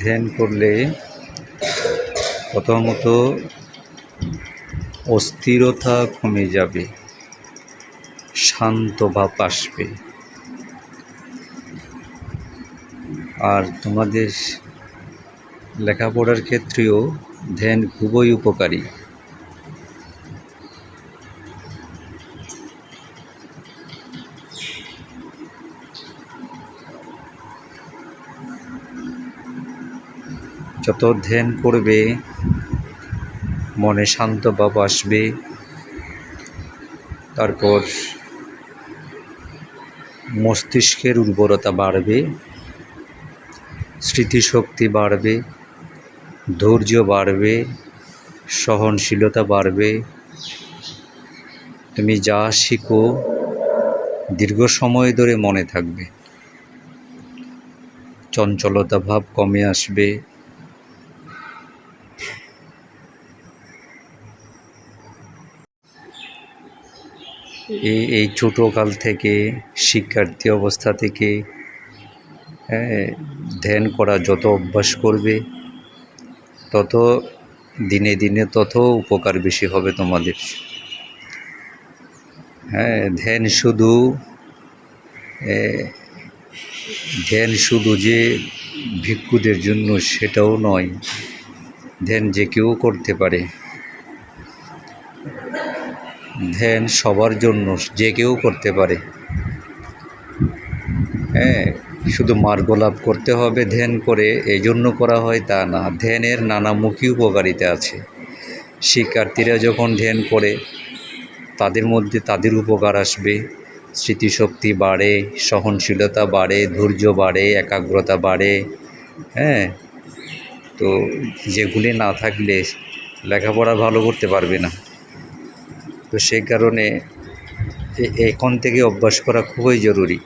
ধ্যান করলে প্রথমত অস্থিরতা কমে যাবে, শান্ত ভাব আসবে। আর তোমাদের লেখাপড়ার ক্ষেত্রেও ধ্যান খুবই উপকারী। যত ধ্যান করবে, মনে শান্ত ভাব আসবে। তারপর মস্তিষ্কের উর্বরতা বাড়বে, স্মৃতিশক্তি বাড়বে, ধৈর্য বাড়বে, সহনশীলতা বাড়বে। তুমি যা শিখো দীর্ঘ সময় ধরে মনে থাকবে। চঞ্চলতা ভাব কমে আসবে। এই এই ছোটোকাল থেকে, শিক্ষার্থী অবস্থা থেকে হ্যাঁ ধ্যান করা যত অভ্যাস করবে, তত দিনে দিনে তত উপকার বেশি হবে তোমাদের। হ্যাঁ ধ্যান শুধু ধ্যান শুধু যে ভিক্ষুদের জন্য সেটাও নয়, ধ্যান যে কেউ করতে পারে। ধ্যান সবার জন্য, যে কেউ করতে পারে। হ্যাঁ শুধু মার্গ লাভ করতে হবে ধ্যান করে এই জন্য করা হয় তা না। ধ্যানের নানামুখী উপকারিতা আছে। শিক্ষার্থীরা যখন ধ্যান করে, তাদের মধ্যে তাদের উপকার আসবে। স্মৃতিশক্তি বাড়ে, সহনশীলতা বাড়ে, ধৈর্য বাড়ে, একাগ্রতা বাড়ে। হ্যাঁ তো যেগুলি না থাকলে লেখাপড়া ভালো করতে পারবে না। তো সেই কারণে এখন থেকে অভ্যাস করা খুবই জরুরি।